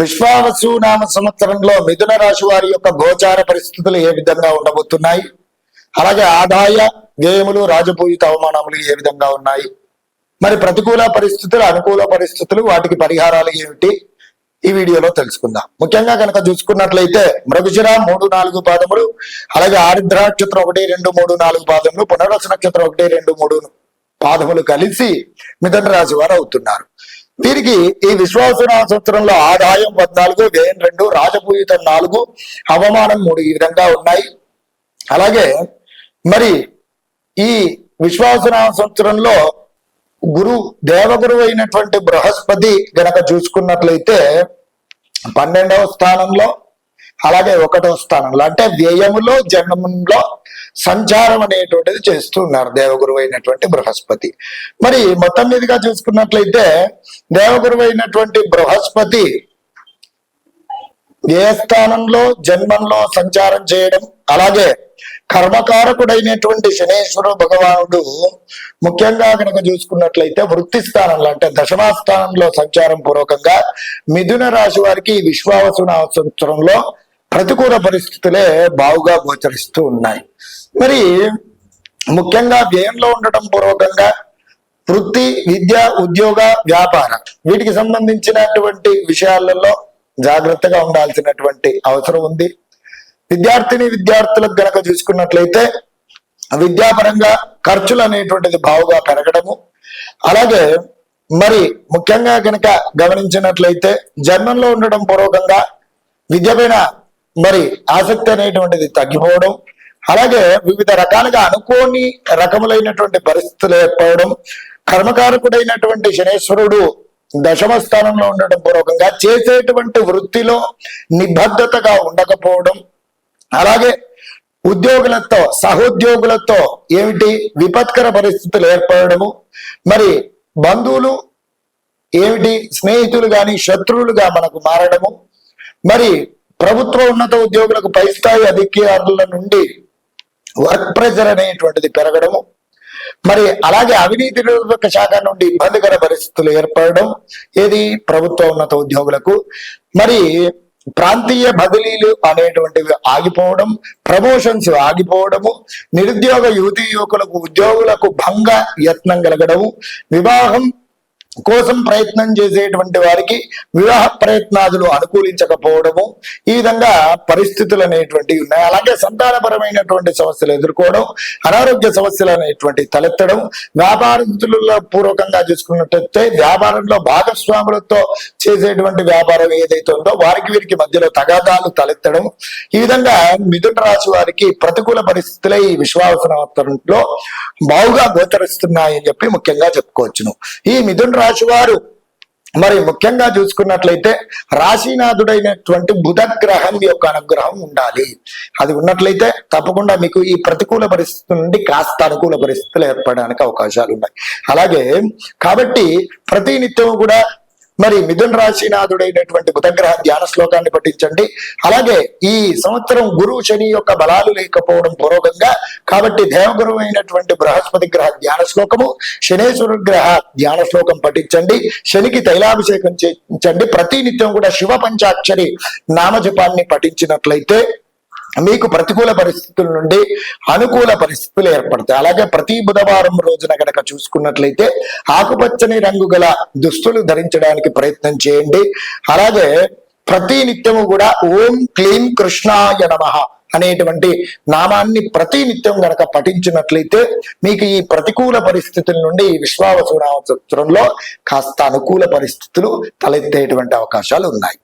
విశ్వావసు నామ సంవత్సరంలో మిథున రాశి వారి యొక్క గోచార పరిస్థితులు ఏ విధంగా ఉండబోతున్నాయి? అలాగే ఆదాయ వ్యయములు రాజపూజిత అవమానములు ఏ విధంగా ఉన్నాయి? మరి ప్రతికూల పరిస్థితులు అనుకూల పరిస్థితులు వాటికి పరిహారాలు ఏమిటి? ఈ వీడియోలో తెలుసుకుందాం. ముఖ్యంగా కనుక చూసుకున్నట్లయితే మృగశిర మూడు నాలుగు పాదములు అలాగే ఆరుద్ర నక్షత్రం ఒకటి రెండు మూడు నాలుగు పాదములు పునరస నక్షత్రం ఒకటి రెండు మూడు పాదములు కలిసి మిథున రాశి వారు అవుతున్నారు. వీరికి ఈ విశ్వాసన సంవత్సరంలో ఆదాయం పద్నాలుగు వ్యయం రెండు రాజపూజితం నాలుగు అవమానం మూడు ఈ విధంగా ఉన్నాయి. అలాగే మరి ఈ విశ్వాసన సంవత్సరంలో గురు దేవగురు అయినటువంటి బృహస్పతి గనక చూసుకున్నట్లయితే పన్నెండవ స్థానంలో అలాగే ఒకటో స్థానంలో అంటే వ్యయములో జన్మంలో సంచారం అనేటువంటిది చేస్తున్నారు దేవగురు అయినటువంటి బృహస్పతి. మరి మొత్తం మీదుగా చూసుకున్నట్లయితే దేవగురు అయినటువంటి బృహస్పతి ఏ స్థానంలో జన్మంలో సంచారం చేయడం అలాగే కర్మకారకుడైనటువంటి శనేశ్వర భగవానుడు ముఖ్యంగా కనుక చూసుకున్నట్లయితే వృత్తి స్థానంలో అంటే దశమా స్థానంలో సంచారం పూర్వకంగా మిథున రాశి వారికి ఈ విశ్వావసున సంవత్సరంలో ప్రతికూల పరిస్థితులే బావుగా గోచరిస్తూ ఉన్నాయి. మరి ముఖ్యంగా వ్యయంలో ఉండటం పూర్వకంగా వృత్తి విద్య ఉద్యోగ వ్యాపార వీటికి సంబంధించినటువంటి విషయాలలో జాగ్రత్తగా ఉండాల్సినటువంటి అవసరం ఉంది. విద్యార్థిని విద్యార్థులకు గనక చూసుకున్నట్లయితే విద్యాపరంగా ఖర్చులు అనేటువంటిది బావుగా పెరగడము. అలాగే మరి ముఖ్యంగా కనుక గమనించినట్లయితే జన్మంలో ఉండడం పూర్వకంగా విద్య పైన మరి ఆసక్తి అనేటువంటిది తగ్గిపోవడం అలాగే వివిధ రకాలుగా అనుకోని రకములైనటువంటి పరిస్థితులు ఏర్పడడం కర్మకారకుడైనటువంటి శనేశ్వరుడు దశమ స్థానంలో ఉండడం పూర్వకంగా చేసేటువంటి వృత్తిలో నిబద్ధతగా ఉండకపోవడం అలాగే ఉద్యోగులతో సహోద్యోగులతో ఏమిటి విపత్కర పరిస్థితులు ఏర్పడము మరి బంధువులు ఏమిటి స్నేహితులు కానీ శత్రువులుగా మనకు మారడము మరి ప్రభుత్వ ఉన్నత ఉద్యోగులకు పై స్థాయి అధికారుల నుండి వర్క్ ప్రెజర్ అనేటువంటిది పెరగడము. మరి అలాగే అవినీతి నిరోధక శాఖ నుండి ఇబ్బందికర పరిస్థితులు ఏర్పడడం ఏది? ప్రభుత్వ ఉన్నత ఉద్యోగులకు. మరి ప్రాంతీయ బదిలీలు అనేటువంటివి ఆగిపోవడం ప్రమోషన్స్ ఆగిపోవడము నిరుద్యోగ యువతి యువకులకు ఉద్యోగులకు భంగ యత్నం కలగడము వివాహం కోసం ప్రయత్నం చేసేటువంటి వారికి వివాహ ప్రయత్నాదులు అనుకూలించకపోవడము ఈ విధంగా పరిస్థితులు అనేటువంటివి ఉన్నాయి. అలాగే సంతానపరమైనటువంటి సమస్యలు ఎదుర్కోవడం అనారోగ్య సమస్యలు అనేటువంటి తలెత్తడం వ్యాపారస్తుల పూర్వకంగా చూసుకున్నట్టయితే వ్యాపారంలో భాగస్వాములతో చేసేటువంటి వ్యాపారం ఏదైతే ఉందో వారికి వీరికి మధ్యలో తగాదాలు తలెత్తడం ఈ విధంగా మిథున రాశి వారికి ప్రతికూల పరిస్థితులే ఈ విశ్వాసనలో బావుగా గోచరిస్తున్నాయని చెప్పి ముఖ్యంగా చెప్పుకోవచ్చును. ఈ మిథున రాశి వారు మరి ముఖ్యంగా చూసుకున్నట్లయితే రాశీనాథుడైనటువంటి బుధ గ్రహం యొక్క అనుగ్రహం ఉండాలి. అది ఉన్నట్లయితే తప్పకుండా మీకు ఈ ప్రతికూల పరిస్థితి నుండి కాస్త అనుకూల పరిస్థితులు ఏర్పడడానికి అవకాశాలు ఉన్నాయి. అలాగే కాబట్టి ప్రతి నిత్యం కూడా మరి మిథున రాశినాథుడైనటువంటి బుధగ్రహ ధ్యాన శ్లోకాన్ని పఠించండి. అలాగే ఈ సంవత్సరం గురు శని యొక్క బలాలు లేకపోవడం పూర్వకంగా కాబట్టి దేవగురు అయినటువంటి బృహస్పతి గ్రహ ధ్యాన శ్లోకము శనేశ్వర గ్రహ ధ్యాన శ్లోకం పఠించండి. శనికి తైలాభిషేకం చేయించండి. ప్రతి నిత్యం కూడా శివ పంచాక్షరి నామజపాన్ని పఠించినట్లయితే మీకు ప్రతికూల పరిస్థితుల నుండి అనుకూల పరిస్థితులు ఏర్పడతాయి. అలాగే ప్రతి బుధవారం రోజున గనక చూసుకున్నట్లయితే ఆకుపచ్చని రంగు గల దుస్తులు ధరించడానికి ప్రయత్నం చేయండి. అలాగే ప్రతి నిత్యము కూడా ఓం క్లీం కృష్ణాయ నమ అనేటువంటి నామాన్ని ప్రతి నిత్యం గనక పఠించినట్లయితే మీకు ఈ ప్రతికూల పరిస్థితుల నుండి ఈ విశ్వావసు సంవత్సరంలో కాస్త అనుకూల పరిస్థితులు తలెత్తేటువంటి అవకాశాలు ఉన్నాయి.